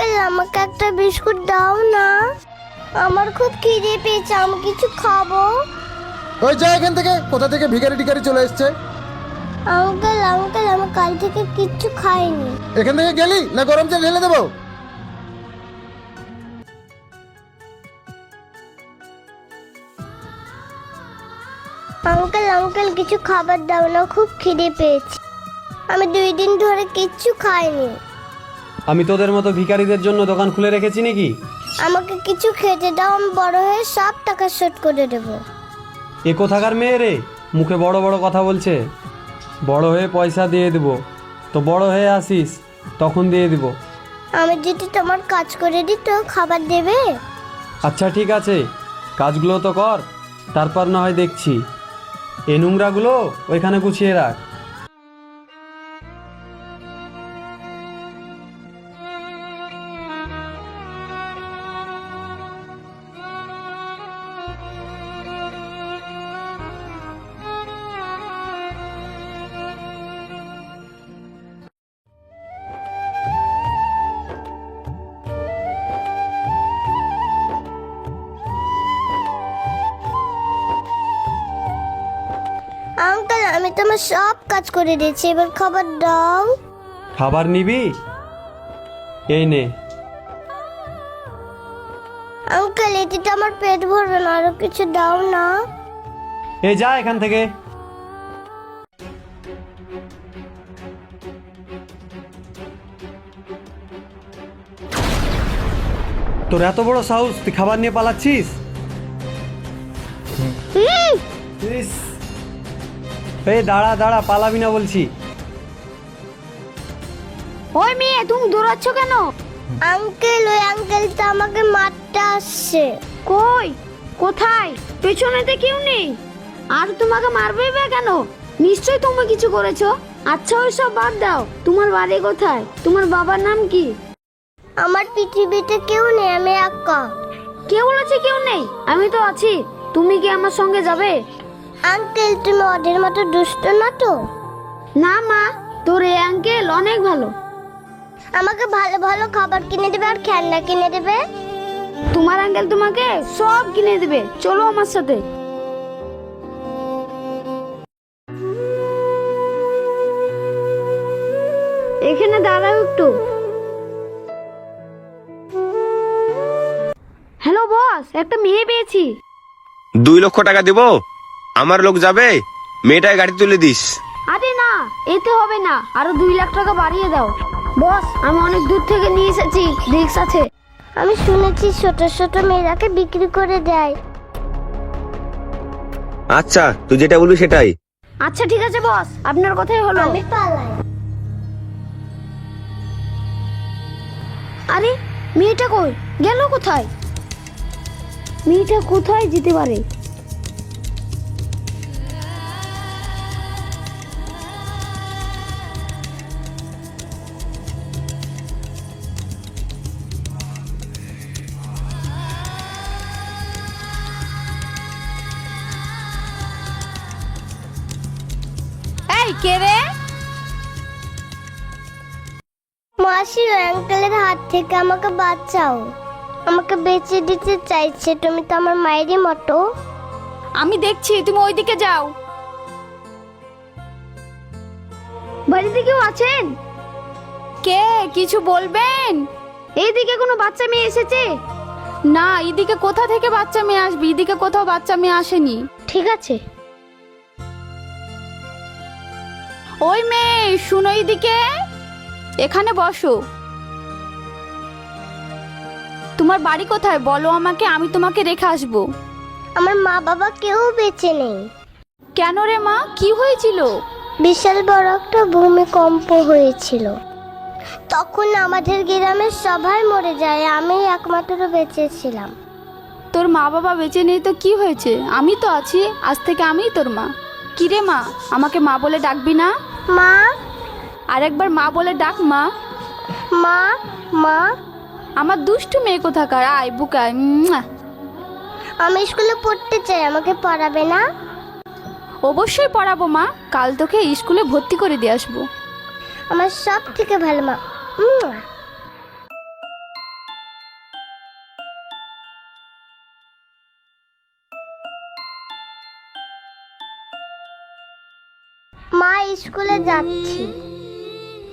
Uncle আমাকে একটা biscuit দাও না। আমার খুব খিদে পেয়েছে আমি কিছু খাব। ওই যা এখান থেকে কোথা থেকে ভিখারি টিকারি চলে এসছে? আঙ্কেল আঙ্কেল আমি কাল থেকে কিচ্ছু খাইনি। এখান থেকে গেলি না গরম জল ঢেলে দেবো? আঙ্কেল আঙ্কেল কিছু খাবার দাও না খুব খিদে পেয়েছে। আমি দুই দিন ধরে কিচ্ছু খাইনি। আমি তোদের মতো ভিখারিদের জন্য দোকান খুলে রেখেছি নাকি? আমাকে কিছু খেতে দাও আমি বড় হয়ে সব টাকা শোধ করে দেবো। এ কোথাকার মেয়ে রে? মুখে বড় বড় কথা বলছে। বড় হয়ে পয়সা দিয়ে দিব। তো বড় হয়ে আসিস তখন দিয়ে দিব। আমি যদি তোমার কাজ করে দিই তো খাবার দেবে? আচ্ছা ঠিক আছে। কাজগুলো তো কর তারপর না হয় দেখছি। এই নোংরাগুলো ওইখানে গুছিয়ে রাখ। আমি তোমার সব কাজ করে দিয়েছি। এবার খাবার দাও। খাবার নিবি? এই নে। আঙ্কেল এটিতে আমার পেট ভরবে না আরও কিছু দাও না। এই যা এখান থেকে। তোর এত বড় সাহস তুই খাবার নিয়ে পালাচ্ছিস? ইস। এই দাঁড়া দাঁড়া পালাবি না বলছি। ওই মেয়ে তুমি দৌড়াচ্ছ কেন? আঙ্কেল ওই আঙ্কেলটা আমাকে মারতে আসছে। কই? কোথায়? পেছনেতে কেউ নেই। আর তোমাকে মারবে বা কেন? নিশ্চয় তুমি কিছু করেছ। আচ্ছা ওই সব বাদ দাও। তোমার বাড়ি কোথায়? তোমার বাবার নাম কি? আমার পৃথিবীতে কেউ নেই আমি একা। কে বলেছে কেউ নেই? আমি তো আছি। তুমি কি আমার সঙ্গে যাবে? আঙ্কেল তুমি ওদের মতো দুষ্ট না তো? না মা তোর এই আঙ্কেল অনেক ভালো। আমাকে ভালো ভালো খাবার কিনে দেবে আর খেলনা কিনে দেবে? তোমার আঙ্কেল তোমাকে সব কিনে দেবে। চলো আমার সাথে। এখানে দাঁড়াও একটু। হ্যালো বস একটা মেয়ে পেয়েছি। দুই লক্ষ টাকা দিব? আমার লোক যাবে মেয়েটায় গাড়ি তুলে দিস। আরে না এতে হবে না। আরও দুই লাখ টাকা বাড়িয়ে দাও। বস আমি অনেক দূর থেকে নিয়ে এসেছি রিক্স আছে। আমি শুনেছি ছোট ছোট মেয়েরাকে বিক্রি করে দেয়। আচ্ছা তুই যেটা বলবি সেটাই। আচ্ছা ঠিক আছে বস। আপনার কথাই হলো। আমি পালাই। আরে মেয়েটা কই? গেল কোথায়? মেয়েটা কোথায় যেতে পারে? ওই আঙ্কেলের হাত থেকে আমাকে বাঁচাও। আমাকে বেঁচে দিতে চাইছে তুমি তো আমার মায়েরই মতো। আমি দেখছি তুমি ওইদিকে যাও। বাড়িতে কেউ আছেন? কে? কিছু বলবেন? এইদিকে কোনো বাচ্চা মেয়ে এসেছে? না এদিকে কোথা থেকে বাচ্চা মেয়ে আসবে? এদিকে কোথাও বাচ্চা মেয়ে আসেনি। ঠিক আছে। ওই মেয়ে শুনো এদিকে এখানে বসো। তোমার বাড়ি কোথায়? বলো আমাকে আমি তোমাকে রেখে আসব। আমার মা বাবা কেউ বেঁচে নেই। কেন রে মা? কি হয়েছিল? বিশাল বড় একটা ভূমিকম্প হয়েছিল। তখন আমাদের গ্রামের সবাই মরে যায় আমি একমাত্র বেঁচে ছিলাম। তোর মা বাবা বেঁচে নেই তো কি হয়েছে? আমি তো আছি আজ থেকে আমিই তোর মা। কিরে মা? আমাকে মা বলে ডাকবি না? মা আর একবার মা বলে ডাক মা। মা মা। আমার দুষ্টু মেয়ে কোথাকার? আয় বুকায় আমি স্কুলে পড়তে চাই আমাকে পড়াবে না? অবশ্যই পড়াবো মা। কাল তোকে স্কুলে ভর্তি করে দিয়ে আসব। আমার সব থেকে ভালো মা। মা স্কুলে যাচ্ছি।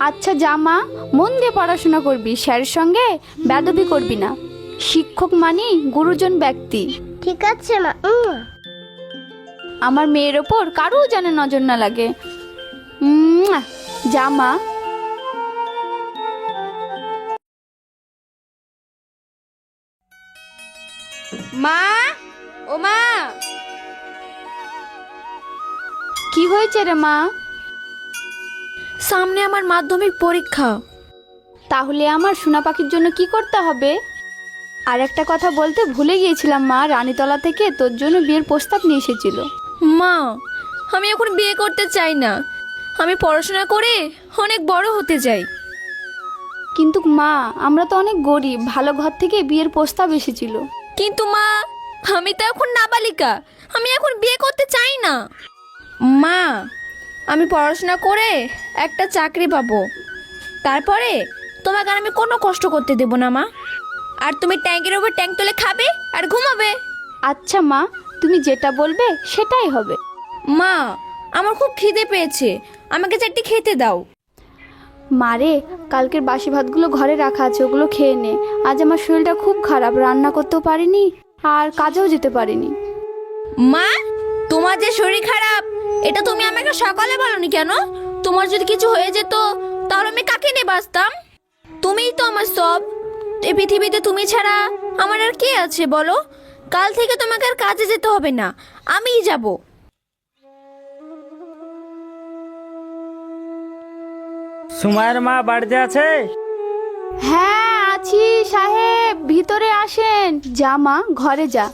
আচ্ছা জামা মন দিয়ে পড়াশোনা করবি স্যারের সঙ্গে বেদবি করবি না। শিক্ষক মানি গুরুজন ব্যক্তি। ঠিক আছে মা আমার মেয়ের ওপর কারও যেন নজর না লাগে। উম, যা মা। মা ও মা। কি হয়েছে রে মা? সামনে আমার মাধ্যমিক পরীক্ষা। তাহলে আমার সোনা পাখির জন্য কি করতে হবে? আর একটা কথা বলতে ভুলে গিয়েছিলাম মা। রানীতলা থেকে তোর জন্য বিয়ের প্রস্তাব নিয়ে এসেছিল। মা আমি এখন বিয়ে করতে চাই না। আমি পড়াশোনা করে অনেক বড় হতে চাই। কিন্তু মা আমরা তো অনেক গরিব। ভালো ঘর থেকে বিয়ের প্রস্তাব এসেছিল। কিন্তু মা আমি তো এখন নাবালিকা। আমি এখন বিয়ে করতে চাই না। মা আমি পড়াশোনা করে একটা চাকরি পাবো। তারপরে তোমাকে আর আমি কোনো কষ্ট করতে দেব না মা। আর তুমি ট্যাঙ্কের উপর ট্যাঙ্ক তুলে খাবে আর ঘুমাবে। আচ্ছা মা তুমি যেটা বলবে সেটাই হবে। মা আমার খুব খিদে পেয়েছে। আমাকে চারটি খেতে দাও। মারে কালকের বাসি ভাতগুলো ঘরে রাখা আছে ওগুলো খেয়ে নে। আজ আমার শরীরটা খুব খারাপ রান্না করতেও পারিনি আর কাজেও যেতে পারিনি। মা তোমার যে শরীর খারাপ এটা তুমি আমাকে সকালে বলনি কেন? তোমার যদি কিছু হয়ে যেত তাহলে আমি কাকে নিয়ে বাঁচতাম? তুমিই তো আমার সব। এই পৃথিবীতে তুমি ছাড়া আমার আর কে আছে বলো? কাল থেকে তোমাকে আর কাজে যেতে হবে না। আমিই যাব। সুমায়ের মা বাড়িতে আছে? হ্যাঁ আছি সাহেব। ভিতরে আসেন। যা মা ঘরে যা।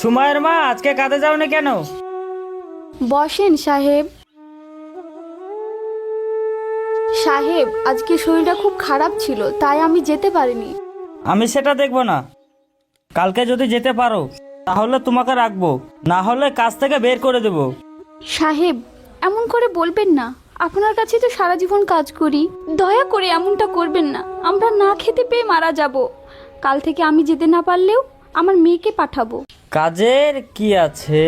সুমায়ের মা আজকে কাজে যাওনি কেন? বসেন সাহেব। সাহেব আজকে শরীরটা খুব খারাপ ছিল তাই আমি যেতে পারিনি। আমি সেটা দেখব না। কালকে যদি যেতে পারো তাহলে তোমাকে রাখব। না হলে কাজ থেকে বের করে দেবো। সাহেব এমন করে বলবেন না। আপনার কাছে তো সারা জীবন কাজ করি। দয়া করে এমনটা করবেন না। আমরা না খেতে পেয়ে মারা যাব। কাল থেকে আমি যেতে না পারলেও আমার মেয়েকে পাঠাবো। কাজের কি আছে?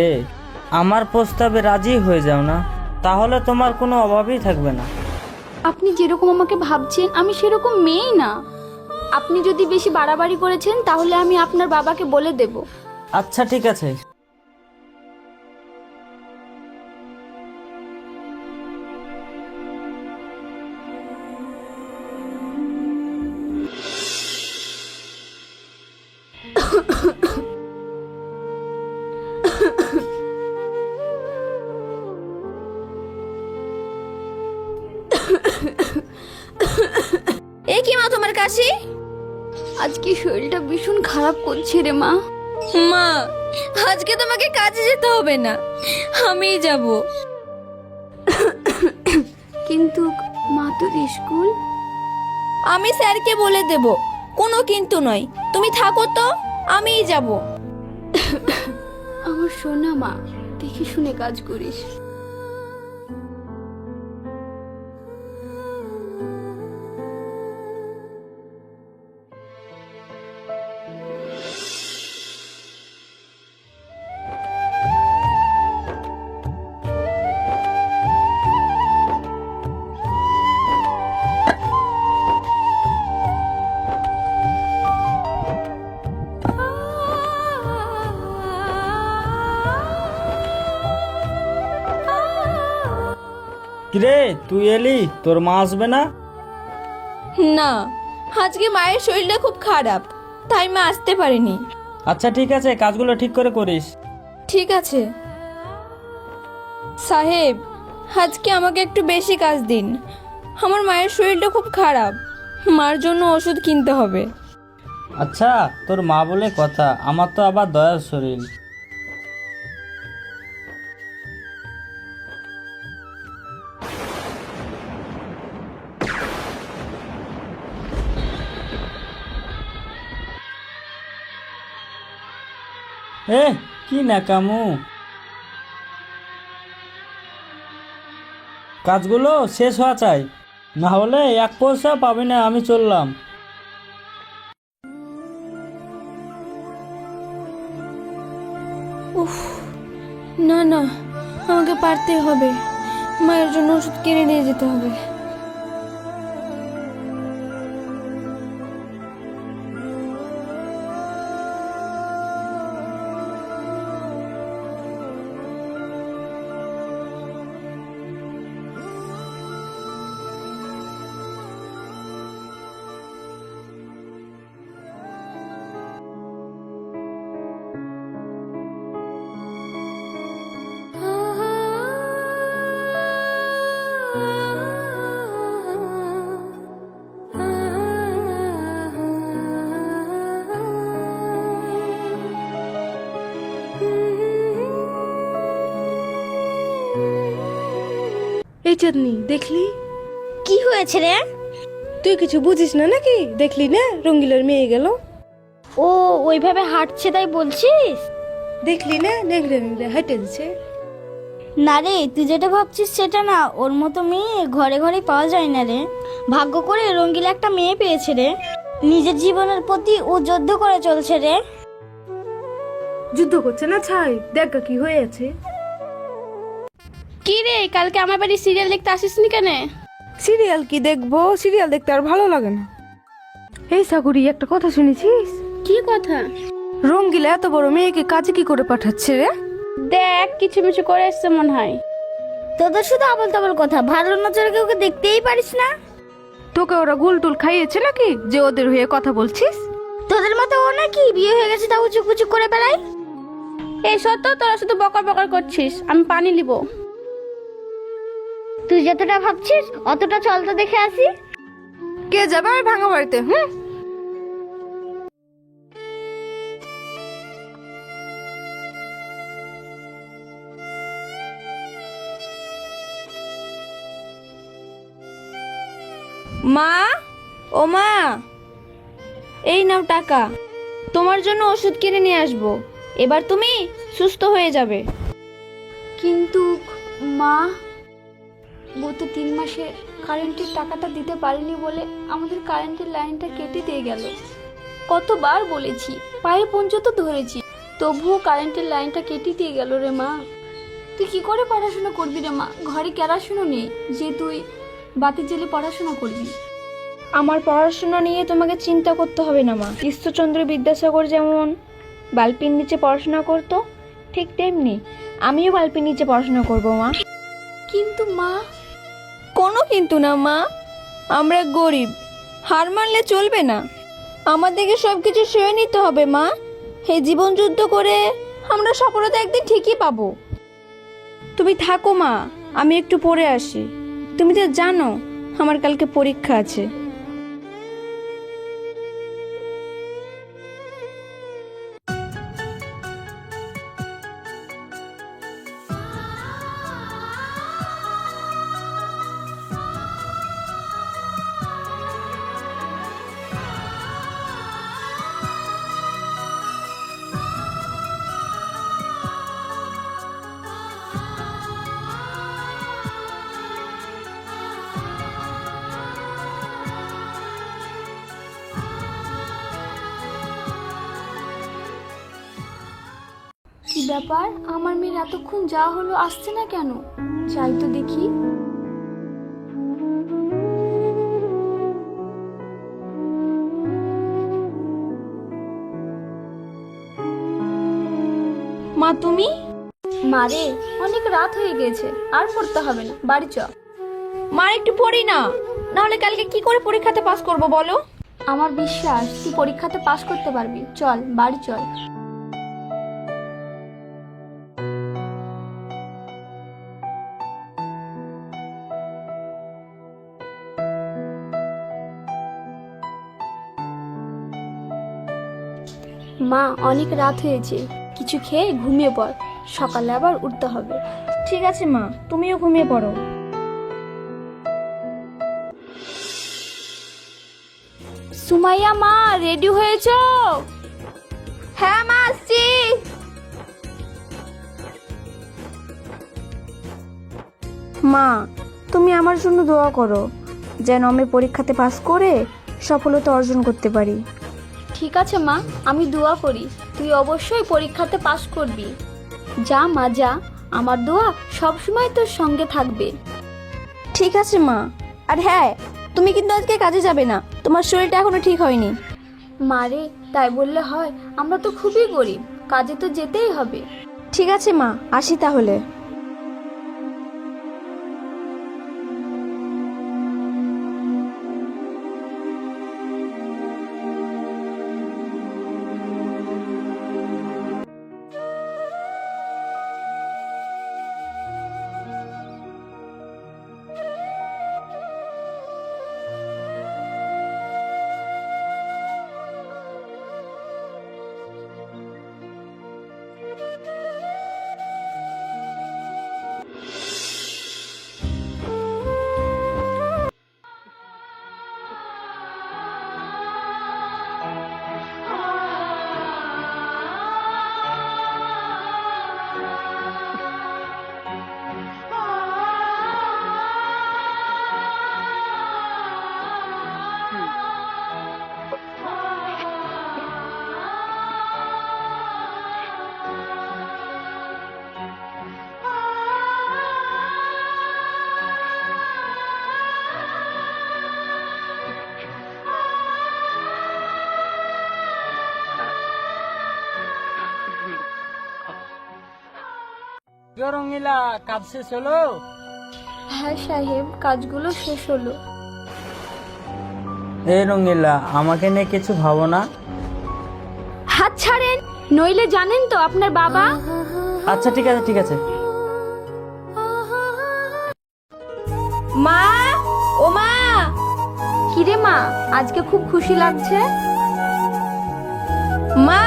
আমার প্রস্তাবে রাজি হয়ে যাও না তাহলে তোমার কোনো অভাবই থাকবে না। আপনি যেরকম আমাকে ভাবছেন আমি সেরকম মেয়েই না। আপনি যদি বেশি বাড়াবাড়ি করেছেন তাহলে আমি আপনার বাবাকে বলে দেব। আচ্ছা ঠিক আছে। আজকে শরীরটা ভীষণ খারাপ করছে রে মা। মা আজকে তোমাকে কাজে যেতে হবে না। আমিই যাব। কিন্তু মা তোর স্কুল। আমি স্যারকে বলে দেব কোনো কিন্তু নয়। তুমি থাকো তো আমিই যাব। আমার সোনা মা দেখে শুনে কাজ করিস। তুই এলি? তোর মা আসবে না? না আজকে মায়ের শরীরটা খুব খারাপ তাই মা আসতে পারেনি। আচ্ছা ঠিক আছে কাজগুলো ঠিক করে করিস। ঠিক আছে। সাহেব আজকে আমাকে একটু বেশি কাজ দিন। আমার মায়ের শরীরটা খুব খারাপ মার জন্য ওষুধ কিনতে হবে। আচ্ছা তোর মা বলে কথা আমার তো আবার দয়ার শরীর। এ কি নাকামু কাজগুলো শেষ হওয়া চাই। না হলে এক পয়সা পাবি না, আমি চললাম। না না, আমাকে পারতে হবে। মায়ের জন্য ওষুধ কিনে নিয়ে যেতে হবে। চাঁদনি দেখলি? কি হয়েছে রে? তুই কিছু বুঝিস না নাকি? দেখলি না? রঙ্গিলার মেয়ে গেল। ও ওইভাবে হাঁটছে তাই বলছিস? দেখলি না? নেংড়ে নেংড়ে হাঁটে দিচ্ছে না রে তুই যেটা ভাবছিস সেটা না ওর মতো মেয়ে ঘরে ঘরে পাওয়া যায় না রে। ভাগ্য করে রঙ্গিলা একটা মেয়ে পেয়েছে রে। নিজের জীবনের প্রতি ও যুদ্ধ করে চলছে রে। যুদ্ধ করছে না ছাই? দেখ কি হয়েছে? কি রে কালকে আমার বাড়ি সিরিয়াল দেখতে আসিসনি কেন? সিরিয়াল কি দেখব? সিরিয়াল দেখতে আর ভালো লাগে না। এই সাগুরি একটা কথা শুনেছিস? কি কথা? রঙ্গিলা এত বড় মেয়েকে কাজে কি করে পাঠাচ্ছে রে? দেখ কিছু মিছু করে এসছে মনে হয়। তোদের শুধু আবল তাবল কথা ভালো নজরে কেউ দেখতেই পারিস না? তোকে ওরা গুল টুল খাইয়েছে নাকি যে ওদের হয়ে কথা বলছিস? তোদের মতো ও নাকি বিয়ে হয়ে গেছে তাও চুপ করে বেড়াই এই সত্য তোরা শুধু বকর বকর করছিস আমি পানি নিব। তুই যতটা ভাবছিস অতটা চল তো দেখে আসি। কে যাবে আর ভাঙা বাড়িতে হুম? মা? ও মা? এই নাও টাকা। তোমার জন্য ওষুধ কিনে নিয়ে আসব। এবার তুমি সুস্থ হয়ে যাবে। কিন্তু মা গত তিন মাসে কারেন্টের টাকাটা দিতে পারিনি বলে আমাদের কারেন্টের লাইনটা কেটে দিয়ে গেল। কতবার বলেছি পায়ে পর্যন্ত ধরেছি তবুও কারেন্টের লাইনটা কেটে দিয়ে গেল রে মা। তুই কি করে পড়াশোনা করবি রে মা? ঘরে কেরাশুনো নেই যে তুই বাতি জেলে পড়াশোনা করবি। আমার পড়াশোনা নিয়ে তোমাকে চিন্তা করতে হবে না মা। ঈশ্বরচন্দ্র বিদ্যাসাগর যেমন বালপির নিচে পড়াশোনা করতো ঠিক তেমনি আমিও বালপির নিচে পড়াশোনা করব মা। কিন্তু মা কোনো কিন্তু না, মা। আমরা গরিব, হার মানলে চলবে না। আমাদেরকে সব কিছু সয়ে নিতে হবে, মা। হে জীবন যুদ্ধ করে আমরা সফলতা একদিন ঠিকই পাবো। তুমি থাকো, মা। আমি একটু পড়ে আসি। তুমি তো জানো, আমার কালকে পরীক্ষা আছে। ব্যাপার আমার মেয়ের এতক্ষণ যা হলো আসছে না কেন? যাই তো দেখি। মা তুমি? মারে অনেক রাত হয়ে গেছে আর পড়তে হবে না। বাড়ি চ। মা একটু পড়ি না। নাহলে কালকে কি করে পরীক্ষাতে পাস করব বলো? আমার বিশ্বাস তুই পরীক্ষাতে পাশ করতে পারবি। চল বাড়ি চল। মা অনেক রাত হয়েছে। কিছু খেয়ে ঘুমিয়ে পড়। সকালে আবার উঠতে হবে। ঠিক আছে মা তুমিও ঘুমিয়ে পড়ো। সুমাইয়া মা রেডি হয়েছ? হ্যাঁ মা আসছি। মা তুমি আমার জন্য দোয়া করো যেন আমি পরীক্ষাতে পাস করে সফলতা অর্জন করতে পারি। ঠিক আছে মা। আমি দোয়া করি। তুই অবশ্যই পরীক্ষাতে পাশ করবি। যা মা যা। আমার দোয়া সবসময় তোর সঙ্গে থাকবে। ঠিক আছে মা। আর হ্যাঁ তুমি কিন্তু আজকে কাজে যাবে না। তোমার শরীরটা এখনও ঠিক হয়নি। মারে তাই বললে হয় আমরা তো খুবই গরিব। কাজে তো যেতেই হবে। ঠিক আছে মা। আসি তাহলে। রঙিলা কাজ শেষ হলো? হ্যাঁ সাহেব কাজগুলো শেষ হলো। এই রঙিলা আমাকে নিয়ে কিছু ভাবো না? হাত ছাড়েন নইলে জানেন তো আপনার বাবা। আচ্ছা ঠিক আছে ঠিক আছে। মা ও মা! কিরে মা আজকে খুব খুশি লাগছে? মা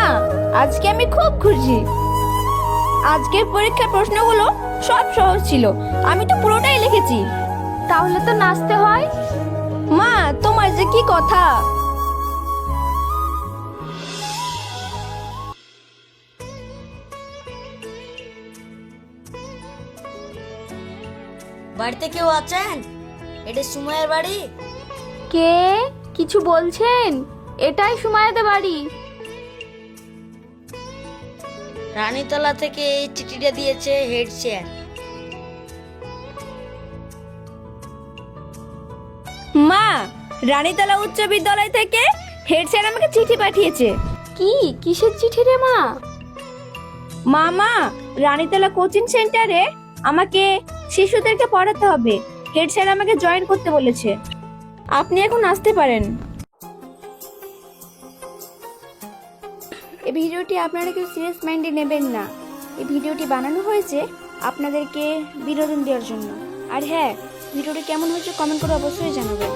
আজকে আমি খুব খুশি। আজকের পরীক্ষার প্রশ্নগুলো সব সহজ ছিল। আমি তো পুরোটাই লিখেছি। তাহলে তো নাচতে হয়। মা তোমার যে কি কথা? বাড়িতে কেউ আছেন? এটা সুময়ের বাড়ি? কে? কিছু বলছেন? এটাই সুমায়াতে বাড়ি। রানীতলা থেকে এই চিঠিটা দিয়েছে হেড স্যার। মা রানীতলা উচ্চ বিদ্যালয় থেকে হেড স্যার আমাকে চিঠি পাঠিয়েছে। কি? কিসের চিঠি রে মা? মামা রানীতলা কোচিং সেন্টারে আমাকে শিশুদেরকে পড়াতে হবে। হেড স্যার আমাকে জয়েন করতে বলেছে। আপনি এখন আসতে পারেন। ভিডিওটি আপনারা কেউ সিরিয়াস মাইন্ডে নেবেন না। এই ভিডিওটি বানানো হয়েছে আপনাদেরকে বিনোদন দেওয়ার জন্য। আর হ্যাঁ ভিডিওটি কেমন হয়েছে কমেন্ট করে অবশ্যই জানাবেন।